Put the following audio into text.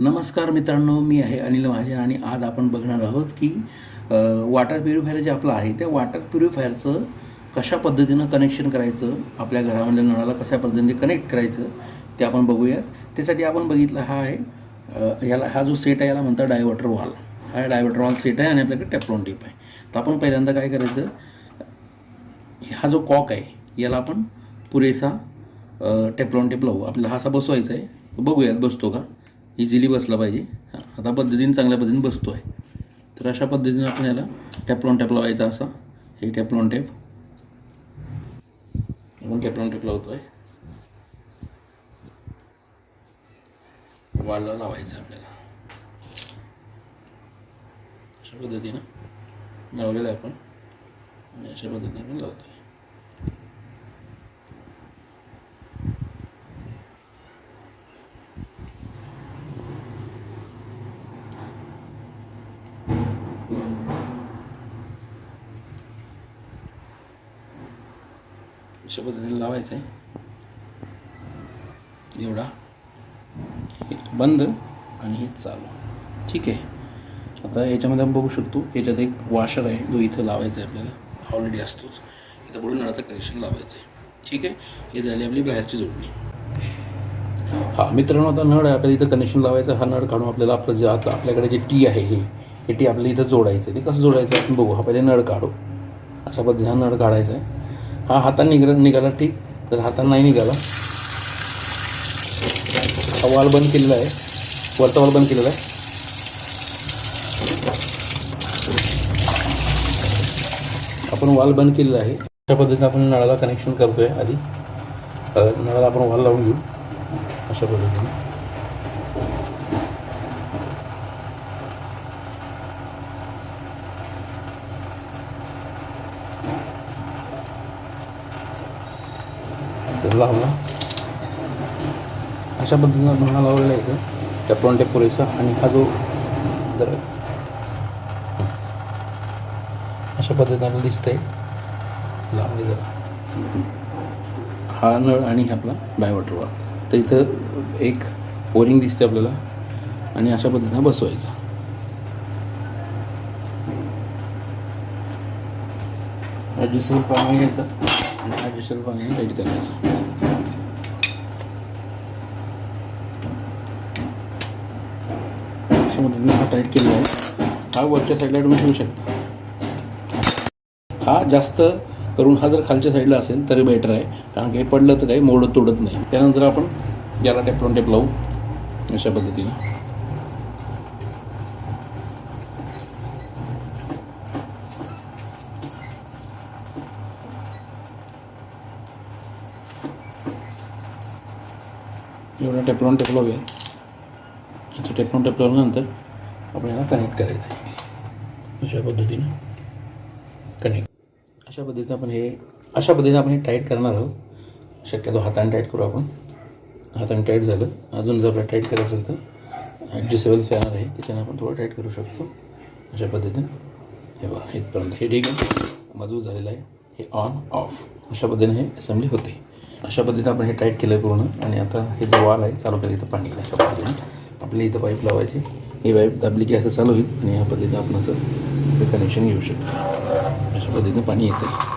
नमस्कार मित्रांनो मी आहे अनिल महाजन आणि आज आपण बघणार आहोत की वॉटर प्युरिफायर जे आपलं आहे त्या वॉटर प्युरिफायरचं कशा पद्धतीनं कनेक्शन करायचं आपल्या घरामधल्या नळाला कशा पद्धतीने कनेक्ट करायचं ते आपण बघूयात. त्यासाठी आपण बघितलं हा आहे ह्याला हा जो सेट आहे याला म्हणतात डायव्हर्टर वॉल हा डायव्हर्टर वॉल सेट आहे आणि आपल्याकडे टेफ्लॉन टिप आहे. तर आपण पहिल्यांदा काय करायचं हा जो कॉक आहे याला आपण पुरेसा टेफ्लॉन टेप लावू. आपल्याला हा असा बसवायचा आहे. बघूयात बसतो का? इझिली बसला पाहिजे. आता पद्धतीने चांगल्या पद्धतीने बसतो आहे तर अशा पद्धतीने आपण याला टॅपलॉन टेप लावायचा असा. हे टॅपलॉन टेप. आपण टॅपलॉन टेप लावतो आहे वाळला लावायचं आपल्याला. अशा पद्धतीनं लावलेलं आहे आपण. आणि अशा पद्धतीने आपण लावतो आहे अशा पद्धतीने लावायचं आहे. एवढा. हे बंद आणि हे चालू. ठीक आहे. आता याच्यामध्ये आपण बघू शकतो याच्यात एक वॉशर आहे जो इथं लावायचा आहे आपल्याला. ऑलरेडी असतोच. इथं पुढे नळाचं कनेक्शन लावायचं आहे. ठीक आहे? हे झाली आपली बाहेरची जोडणी. हा मित्रांनो आता नळ आहे. आपल्याला इथं कनेक्शन लावायचं हा नळ काढून आपल्याला आपलं जे आता आपल्याकडे जे टी आहे हे हे टी आपल्याला इथं जोडायचं आहे. ते कसं जोडायचं आपण बघू. हा पहिले नळ काढू. अशा पद्धतीने हा नळ काढायचा आहे. हा हाताने निघा निघाला ठीक. तर हाताने नाही निघाला हा वाल बंद केलेला आहे. वरचा वाल बंद केलेला आहे. आपण वाल बंद केलेला आहे. अशा पद्धतीने आपण नळाला कनेक्शन करतोय आधी. नळाला आपण वाल लावून घेऊ. अशा पद्धतीने. लावला अशा पद्धतीनं आपण हा लावलेला आहे इथं. टॅपलॉन टेप पुरेसा आणि हा जो जर अशा पद्धतीनं आपल्याला आहे लावले जरा हा नळ आणि आपला बायवॉटरवा तर इथं एक बोरिंग दिसते आपल्याला आणि अशा पद्धतीनं बसवायचं. ॲडजस्टमेंट पाणी घ्यायचं. आणि ॲडजस्टेबल पाणी लाइट करायचं अशा मदतीने हा टाईट केलेला आहे हा वरच्या साईडला तुम्ही ठेवू शकता. हा जास्त करून हा जर खालच्या साईडला असेल तरी बेटर आहे. कारण काही पडलं तर काही मोडत तोडत नाही. त्यानंतर आपण याला टेपलॉन टेप लावू. अशा पद्धतीने. एवढा टेपलॉन टेपलॉग आहे याचं टेपलॉन टेप आपण याला कनेक्ट करायचं. आहे अशा पद्धतीनं कनेक्ट अशा पद्धतीनं आपण हे अशा पद्धतीनं आपण हे टाईट करणार आहोत. शक्यतो हाताने टाईट करू आपण. हाताने टाईट झालं. अजून जर आपल्याला टाईट करायचं असेल तर ॲडजस्टेबल फॅनर आहे त्याच्यानं आपण थोडं टाईट करू शकतो. अशा पद्धतीनं. हे बघा इथपर्यंत. हे ठीक आहे. मजबूत झालेलं आहे. हे ऑन ऑफ अशा पद्धतीने हे असेंब्ली होते. अशा पद्धतीने आपण हे टाईट केलं पूर्ण. आणि आता हे जो वाल आहे चालू केलं इथं पाणी. येईल अशा पद्धतीने आपल्याला इथं पाईप लावायची. ही पाईप दाबली की असं चालू होईल. आणि ह्या पद्धतीने आपण असं कनेक्शन घेऊ शकतो. अशा पद्धतीनं पाणी येतं